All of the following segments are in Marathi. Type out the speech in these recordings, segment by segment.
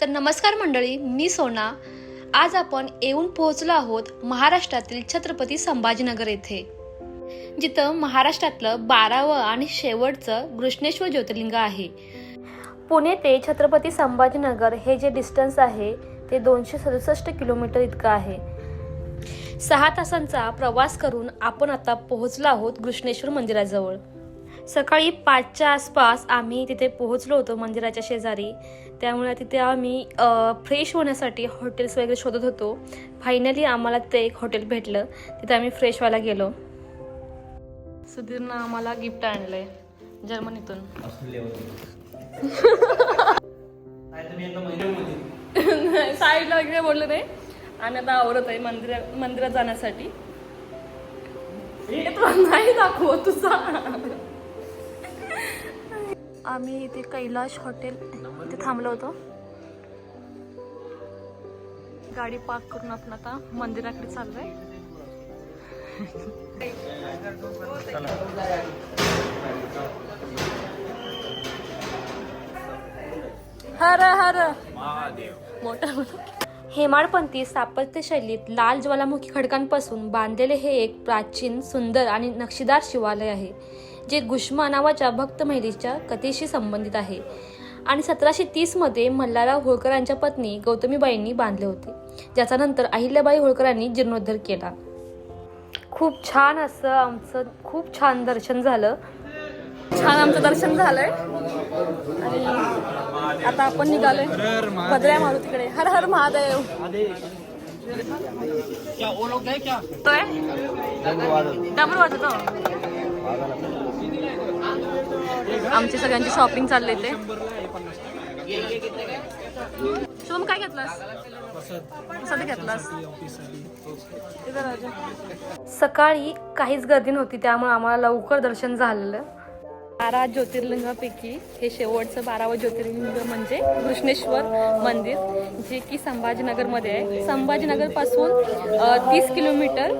तर नमस्कार मंडळी मी सोना. आज आपण येऊन पोहोचलो आहोत महाराष्ट्रातील छत्रपती संभाजीनगर येथे. जिथं महाराष्ट्रातलं बारावं आणि शेवटचं घृष्णेश्वर ज्योतिर्लिंग आहे. पुणे ते छत्रपती संभाजीनगर हे जे डिस्टन्स आहे ते दोनशे सदुसष्ट किलोमीटर इतकं आहे. सहा तासांचा प्रवास करून आपण आता पोहोचलो आहोत घृष्णेश्वर मंदिराजवळ. सकाळी पाचच्या आसपास आम्ही तिथे पोहोचलो होतो मंदिराच्या शेजारी. त्यामुळे तिथे आम्ही फ्रेश होण्यासाठी हॉटेल्स वगैरे शोधत होतो. फायनली आम्हाला तिथे एक हॉटेल भेटलं. तिथे आम्ही फ्रेश व्हायला गेलो. सुधीरनं आम्हाला गिफ्ट आणलंय. जर्मनीतून. साईडला वगैरे बोललं नाही. आणि आता आवडत आहे मंदिरा मंदिरात जाण्यासाठी. नाही दाखवत तुझा. आम्ही इथे कैलाश हॉटेल इथे थांबलो होतो. गाडी पार्क करून आपण आता मंदिराकडे चाललोय. हर हर. मोठा हेमाडपंथी स्थापत्य शैलीत लाल ज्वालामुखी खडकांपासून बांधलेले हे एक प्राचीन सुंदर आणि नक्षीदार शिवालय आहे. जे गुष्मा नावाच्या भक्त महिलेच्या कथेशी संबंधित आहे. आणि सतराशे तीसमध्ये मल्हारराव होळकरांच्या पत्नी गौतमीबाईंनी बांधले होते. ज्याचा नंतर अहिल्याबाई होळकरांनी जीर्णोद्धार केला. खूप छान असं आमचं खूप छान दर्शन झालं. छान आमचं दर्शन झालंय. आणि आता आपण निघालोय भद्र्या मारुतीकडे. हर हर महादेव. डबल वाजतो आमची सगळ्यांची शॉपिंग चालली ते. शुभम काय घेतलास? घेतलास. सकाळी काहीच गर्दी नव्हती त्यामुळे आम्हाला लवकर दर्शन झालेलं. बारा ज्योतिर्लिंगापैकी हे शेवटचं बारावं ज्योतिर्लिंग म्हणजे कृष्णेश्वर मंदिर जे की संभाजीनगरमध्ये आहे. संभाजीनगरपासून तीस किलोमीटर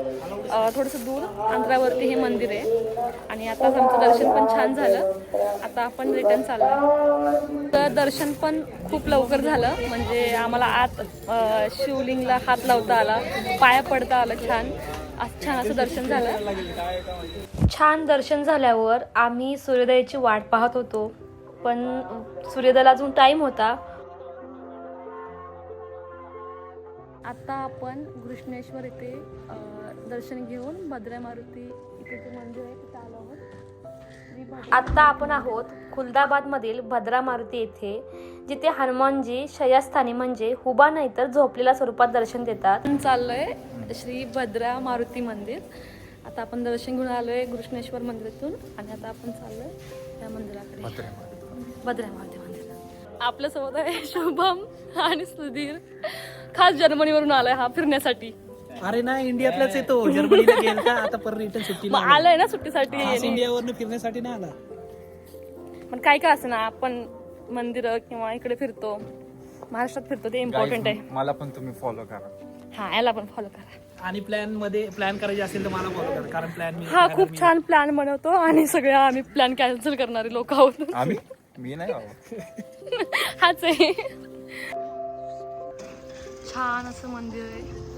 थोडंसं दूर अंतरावरती हे मंदिर आहे. आणि आताच आमचं दर्शन पण छान झालं. आता आपण रिटर्न चाललो तर दर्शन पण खूप लवकर झालं. म्हणजे आम्हाला आत शिवलिंगला हात लावता आला. पाया पडता आलं छान. आज छान असं दर्शन झालं. छान दर्शन झाल्यावर आम्ही सूर्योदयाची वाट पाहत होतो पण सूर्योदयाला अजून टाईम होता. आता आपण घृष्णेश्वर इथे दर्शन घेऊन भद्रा मारुती इथे जे मंदिर आहे तिथे आलो आहोत. आता आपण आहोत खुलदाबाद मधील भद्रा मारुती येथे जिथे हनुमानजी शय्यास्थानी म्हणजे हुबा नाही तर झोपलेल्या स्वरूपात दर्शन देतात. चाललोय श्री भद्रा मारुती मंदिर. आता आपण दर्शन घेऊन आलोय कृष्णेश्वर मंदिरातून आणि आता आपण चाललोय त्या मंदिराकडे. भद्रा मारुती मंदिर. आपल्यासोबत आहे शुभम आणि सुधीर. खास जर्मनीवरून आलाय हा फिरण्यासाठी. अरे नाही इंडियातलाच येतो. जर्मनीला गेल का? आता परत रिटर्न सुट्टीला मग आलाय ना सुट्टीसाठी. खास इंडियावरनं फिरण्यासाठी नाही आला. पण काय काय असं ना आपण मंदिर किंवा इकडे फिरतो. महाराष्ट्रात फिरतो ते इम्पॉर्टंट आहे. मला पण तुम्ही फॉलो करा. हा याला पण फॉलो करा. आणि प्लॅनमध्ये प्लॅन करायचे असेल तर मला फॉलो करा कारण प्लॅन मी हा खूप छान प्लॅन बनवतो आणि सगळ्या आम्ही प्लॅन कॅन्सल करणारे लोक आहोत. आम्ही? मी नाही बाबा. हाच आहे. छान असं मंदिर आहे.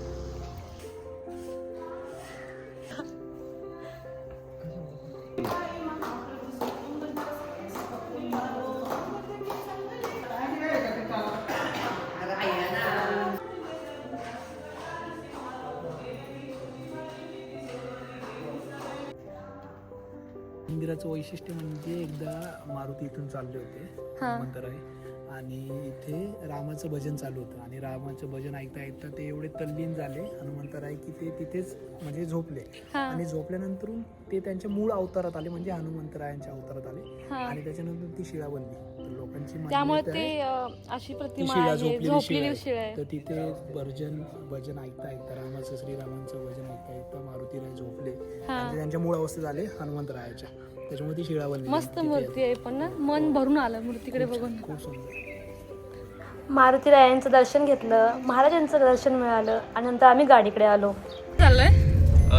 मंदिराचं वैशिष्ट्य म्हणजे एकदा मारुती इथून चालले होते हा. मंदिर आहे आणि इथे रामाचं भजन चालू होतं आणि रामाचं भजन ऐकता ऐकता ते एवढे तल्लीन झाले हनुमंतराय की ते तिथेच म्हणजे झोपले हा. आणि झोपल्यानंतर ते त्यांच्या मूळ अवतारात आले म्हणजे हनुमंतरायांच्या अवतारात आले हा. आणि त्याच्यानंतर ती शिळा बनली तर लोकांची मान्यता त्यामुळे आहे ते अं, अशी ती प्रतिमा शिळा आहे झोपलेली झोपलेली शिळा शिळ आहे. आहे तर तिथे भजन भजन ऐकता ऐकता रामाचं श्रीरामांचं भजन ऐकता ऐकता मारुतीराय झोपले हा. आणि त्यांच्या मूळ अवस्थेत आले हनुमंतरायाच्या त्याच्यामुळे ती शिळा बनली मस्त मूर्ती आहे पण ना मन भरून आलं मूर्तीकडे बघून. खूप सुंदर. मारुतीरायांचं दर्शन घेतलं महाराजांचं दर्शन मिळालं आणि नंतर आम्ही गाडीकडे आलो. चाललोय?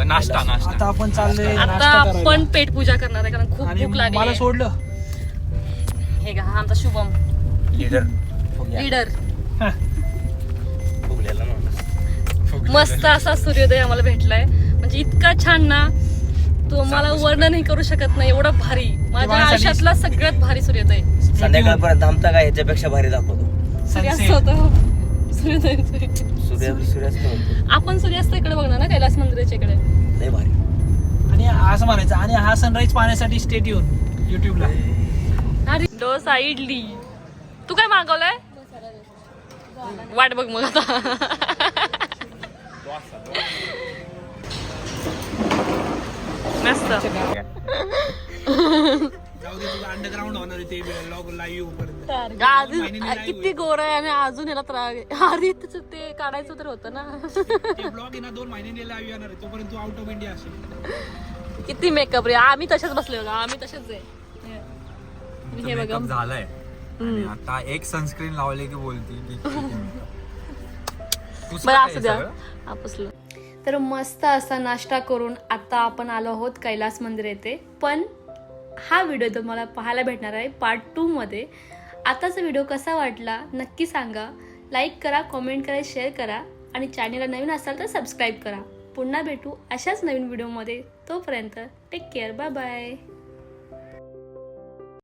नाश्ता नाश्ता. आता आपण चाललोय आता नाश्ता करायला. आपण पेट पूजा करणार आहे कारण खूप आणि भूक लागली मला आहे. सोडलं. हे का हा आमचा शुभम. लीडर लीडर फुगलेला माणूस. मस्त असा सूर्योदय आम्हाला भेटलाय. म्हणजे इतका छान ना तो मला वर्णनही करू शकत नाही. एवढा भारी. माझ्या आयुष्यातला सगळ्यात भारी सूर्योदय. संध्याकाळपर्यंत थांबता का? ह्याच्यापेक्षा भारी दाखवतो. सूर्यास्त. होतो. सूर्योदय आपण सूर्यास्त इकडे बघणार ना कैलास मंदिराच्या इकडे. लय भारी. आणि असं म्हणायचं आणि हा सनराईज पाहण्यासाठी स्टेट येऊन युट्यूबला अरे डोसा इडली तू काय मागवलंय? वाट बघ मग आता. मस्त अंडरग्राऊंड होणार ते अजून किती गोर आहे आणि अजून याला त्रास अरे तिचं ते काढायचं तर होतं ना. ब्लॉग दोन महिन्यांनी लाईव्ह येणार आहे. तोपर्यंत तू आउट ऑफ इंडिया असेल किती मेकअप रे. आम्ही तसेच बसले बघा. आम्ही तसेच आहे. हे. बघा. मेकअप झालाय. आणि आता एक सनस्क्रीन लावले की बोलती बरं असू द्या? आपसलं तर मस्त असा नाश्ता करून आता आपण आलो आहोत कैलास मंदिर येथे. पण हा व्हिडिओ तुम्हाला पाहायला भेटणार आहे पार्ट टूमध्ये आताचा व्हिडिओ कसा वाटला नक्की सांगा. लाईक करा कॉमेंट करा शेअर करा आणि चॅनलला नवीन असाल तर सबस्क्राईब करा. पुन्हा भेटू अशाच नवीन व्हिडिओमध्ये. तोपर्यंत टेक केअर बाय बाय